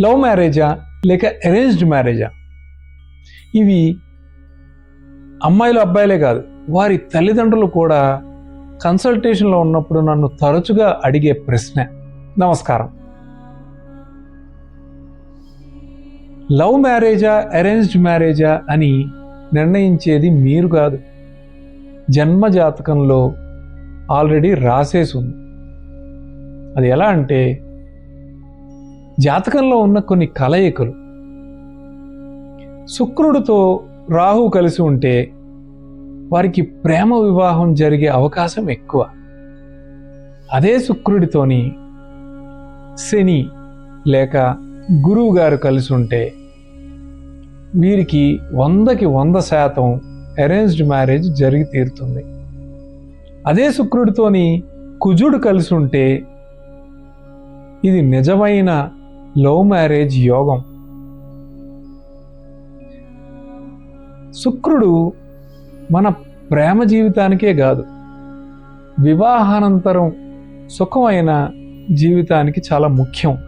Love మ్యారేజా లేక arranged మ్యారేజా? ఇవి అమ్మాయిలు అబ్బాయిలే కాదు వారి తల్లిదండ్రులు కూడా కన్సల్టేషన్లో ఉన్నప్పుడు నన్ను తరచుగా అడిగే ప్రశ్న. నమస్కారం. లవ్ మ్యారేజా అరేంజ్డ్ మ్యారేజా అని నిర్ణయించేది మీరు కాదు. జన్మ జాతకంలో ఆల్రెడీ రాసేసి ఉంది. అది ఎలా అంటే జాతకంలో ఉన్న కొన్ని కలయికలు. శుక్రుడితో రాహు కలిసి ఉంటే వారికి ప్రేమ వివాహం జరిగే అవకాశం ఎక్కువ. అదే శుక్రుడితోని శని లేక గురువు గారు కలిసి ఉంటే వీరికి వందకి వంద శాతం అరేంజ్డ్ మ్యారేజ్ జరిగి తీరుతుంది. అదే శుక్రుడితోని కుజుడు కలిసి ఉంటే ఇది నిజమైన లవ్ మ్యారేజ్ యోగం. శుక్రుడు మన ప్రేమ జీవితానికే కాదు వివాహానంతరం సుఖమైన జీవితానికి చాలా ముఖ్యం.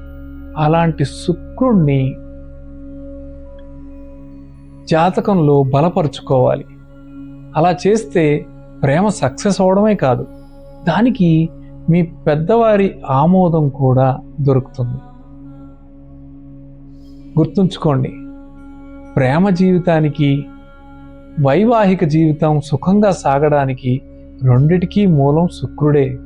అలాంటి శుక్రుణ్ణి జాతకంలో బలపరుచుకోవాలి. అలా చేస్తే ప్రేమ సక్సెస్ అవడమే కాదు దానికి మీ పెద్దవారి ఆమోదం కూడా దొరుకుతుంది. గుర్తుంచుకోండి ప్రేమ జీవితానికి వైవాహిక జీవితం సుఖంగా సాగడానికి రెండిటికీ మూలం శుక్రుడే.